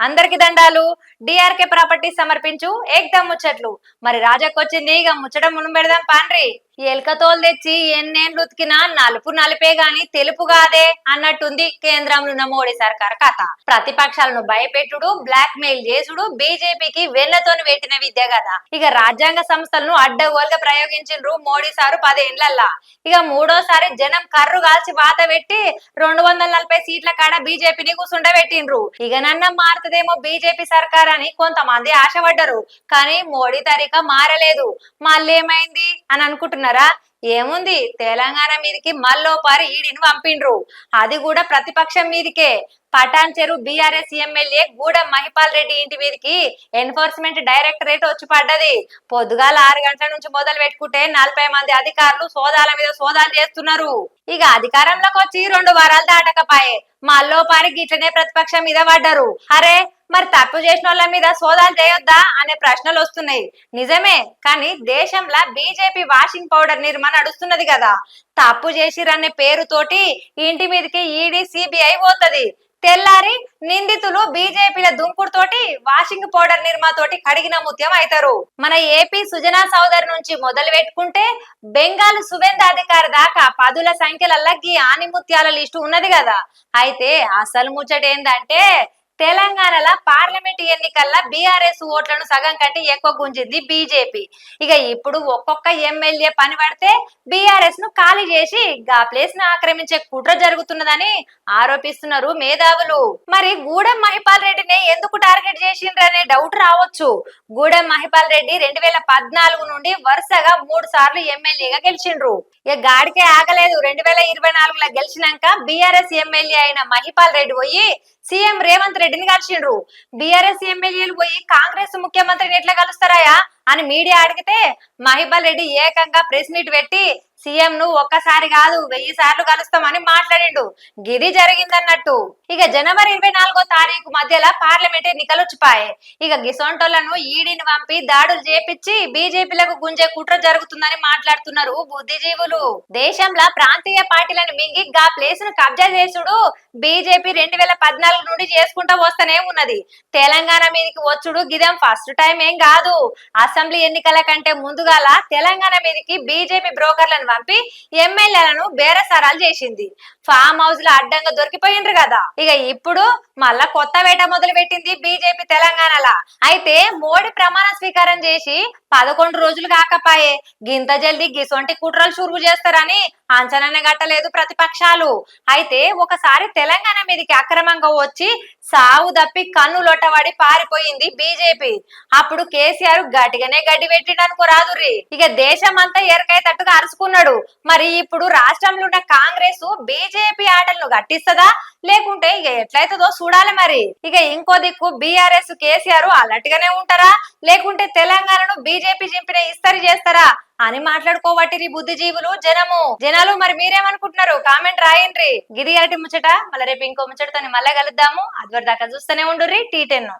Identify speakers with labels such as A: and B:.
A: అందరికి దండాలు. DRK property సమర్పించు. ఏకదమ్ ముచ్చట్లు. మరి రాజాకొచ్చింది. ఇక ముచ్చటం ముందు పెడదాం పాండ్రి. ఎలకతోలు తెచ్చి ఎన్నేళ్ళు ఉతికినా నలుపు నలిపే గాని తెలుపు కాదే అన్నట్టుంది కేంద్రంలో ఉన్న మోడీ సర్కార్ కథ. ప్రతిపక్షాలను భయపెట్టుడు బ్లాక్ మెయిల్ చేసుడు బీజేపీకి వెన్నతోని పెట్టిన విద్య కదా ఇక రాజ్యాంగ సంస్థలను అడ్డగోలుగా ప్రయోగించిండ్రు మోడీ సారు పదేండ్లల్లా. ఇక మూడోసారి జనం కర్రు కాల్చి వాత పెట్టి రెండు వందల నలభై సీట్ల కాడ బీజేపీని కూసుండబెట్టిండ్రు. ఇక నన్న మారుతుందేమో బీజేపీ సర్కార్ అని కొంతమంది ఆశపడ్డరు. కానీ మోడీ తరిక మారలేదు. మళ్ళీ ఏమైంది అని అనుకుంటున్నారు ఏముంది? తెలంగాణ మీదకి మల్లోపారి ఈడిని పంపిండ్రు. అది కూడా ప్రతిపక్షం మీదకే. పటాన్ చెరు బీఆర్ఎస్ ఎమ్మెల్యే గూడ మహిపాల్ రెడ్డి ఇంటి మీదకి ఎన్ఫోర్స్మెంట్ డైరెక్టరేట్ వచ్చి పడ్డది. పొద్దుగాల ఆరు గంటల నుంచి మొదలు పెట్టుకుంటే నలభై మంది అధికారులు సోదాల మీద సోదాలు చేస్తున్నారు. ఇక అధికారంలోకి వచ్చి రెండు వారాలు దాటకపాయే. మల్లోపారి గిట్లనే ప్రతిపక్షం మీద పడ్డారు. అరే మరి తప్పు చేసిన వాళ్ళ మీద సోదాలు చేయొద్దా అనే ప్రశ్నలు వస్తున్నాయి. నిజమే కానీ దేశంలో బీజేపీ వాషింగ్ పౌడర్ నిర్మాణం నడుస్తున్నది కదా. తప్పు చేసిరనే పేరుతోటి ఇంటి మీదకి ఈడీ సిబిఐ పోతది. తెల్లారి నిందితులు బీజేపీల దుంకుడుతోటి వాషింగ్ పౌడర్ నిర్మాతోటి కడిగిన ముత్యం అవుతారు మన ఏపీ సుజనా సౌదర్ నుంచి మొదలు పెట్టుకుంటే బెంగాల్ సువేంద అధికారి దాకా పదుల సంఖ్యలల్లా గీ ఆనిముత్యాల లిస్టు ఉన్నది కదా. అయితే అసలు ముచ్చట ఏందంటే తెలంగాణలో పార్లమెంట్ ఎన్నికల్లో బీఆర్ఎస్ ఓట్లను సగం కంటే ఎక్కువ గుంజింది బీజేపీ. ఇక ఇప్పుడు ఒక్కొక్క ఎమ్మెల్యే పని పడితే బీఆర్ఎస్ను ఖాళీ చేసి గా ప్లేస్ను ఆక్రమించే కుట్ర జరుగుతున్నదని ఆరోపిస్తున్నారు మేధావులు. మరి గూడెం మహిపాల్ రెడ్డిని ఎందుకు టార్గెట్ చేసిండ్రనే డౌట్ రావచ్చు. గూడెం మహిపాల్ రెడ్డి రెండు వేల పద్నాలుగు నుండి వరుసగా మూడు సార్లు ఎమ్మెల్యేగా గెలిచిండ్రు. ఇక గాడికే ఆగలేదు. రెండు వేల ఇరవై నాలుగులో గెలిచినాక బీఆర్ఎస్ ఎమ్మెల్యే అయిన మహిపాల్ రెడ్డి పోయి సీఎం రేవంత్ రెడ్డిని కలిసిండ్రు. బీఆర్ఎస్ ఎమ్మెల్యేలు పోయి కాంగ్రెస్ ముఖ్యమంత్రిని ఎట్లా కలుస్తారాయా అని మీడియా అడిగితే మహిపాల్ రెడ్డి ఏకంగా ప్రెస్ మీట్ పెట్టి సీఎం ను ఒక్కసారి కాదు వెయ్యి సార్లు కలుస్తామని మాట్లాడిండు. గిది జరిగిందన్నట్టు. ఇక జనవరి ఇరవై నాలుగో తారీఖు మధ్యలో పార్లమెంట్ ఎన్నికలు వచ్చిపాయి. ఇక గిసోంటోళ్ళను ఈడీని పంపి దాడులు చేపించి బీజేపీలకు గుంజే కుట్ర జరుగుతుందని మాట్లాడుతున్నారు బుద్ధిజీవులు. దేశంలో ప్రాంతీయ పార్టీలను మింగి గా ప్లేస్ను కబ్జా చేసుడు బీజేపీ రెండు వేల పద్నాలుగు నుండి చేసుకుంటా వస్తూనే ఉన్నది. తెలంగాణ మీదకి వచ్చుడు గిదం ఫస్ట్ టైం ఏం కాదు. అసెంబ్లీ ఎన్నికల కంటే ముందుగాల తెలంగాణ మీదకి బీజేపీ బ్రోకర్లను పంపి ఎమ్మెల్యేలను బేరసారాలు చేసింది. ఫామ్ హౌస్లో అడ్డంగా దొరికిపోయిండ్రు కదా. ఇక ఇప్పుడు మళ్ళా కొత్త వేట మొదలు పెట్టింది బీజేపీ తెలంగాణలా. అయితే మోడీ ప్రమాణ స్వీకారం చేసి పదకొండు రోజులు కాకపాయే. గింత జల్ది గిసొంటి కుట్రలు చురుగు చేస్తారని అంచనానే గట్టలేదు ప్రతిపక్షాలు. అయితే ఒకసారి తెలంగాణ మీదకి అక్రమంగా వచ్చి సావు దప్పి కన్ను లొట్టబడి పారిపోయింది బీజేపీ. అప్పుడు కేసీఆర్ గట్టిగానే గడ్డి పెట్టడానికి రాదుర్రి. ఇక దేశం అంతా ఎరకైతట్టుగా అరుచుకున్నాడు. మరి ఇప్పుడు రాష్ట్రంలో ఉన్న కాంగ్రెస్ బీజేపీ ఆటలను గట్టిస్తదా? లేకుంటే ఇక ఎట్లయితుందో చూడాలి మరి. ఇక ఇంకో దిక్కు బీఆర్ఎస్ కేసీఆర్ అలర్ట్గానే ఉంటారా? లేకుంటే తెలంగాణను బీజేపీ చింపిన ఇస్తరి చేస్తారా? అని మాట్లాడుకోవట్టి బుద్ధిజీవులు జనము. జనాలు మరి మీరేమనుకుంటున్నారు? కామెంట్ రాయండి గిది అరటి ముచ్చట. మళ్ళీ రేపు ఇంకో ముచ్చటతో మళ్ళీ కలుద్దాము. అది దాకా చూస్తూనే ఉండుర్రి. T ten.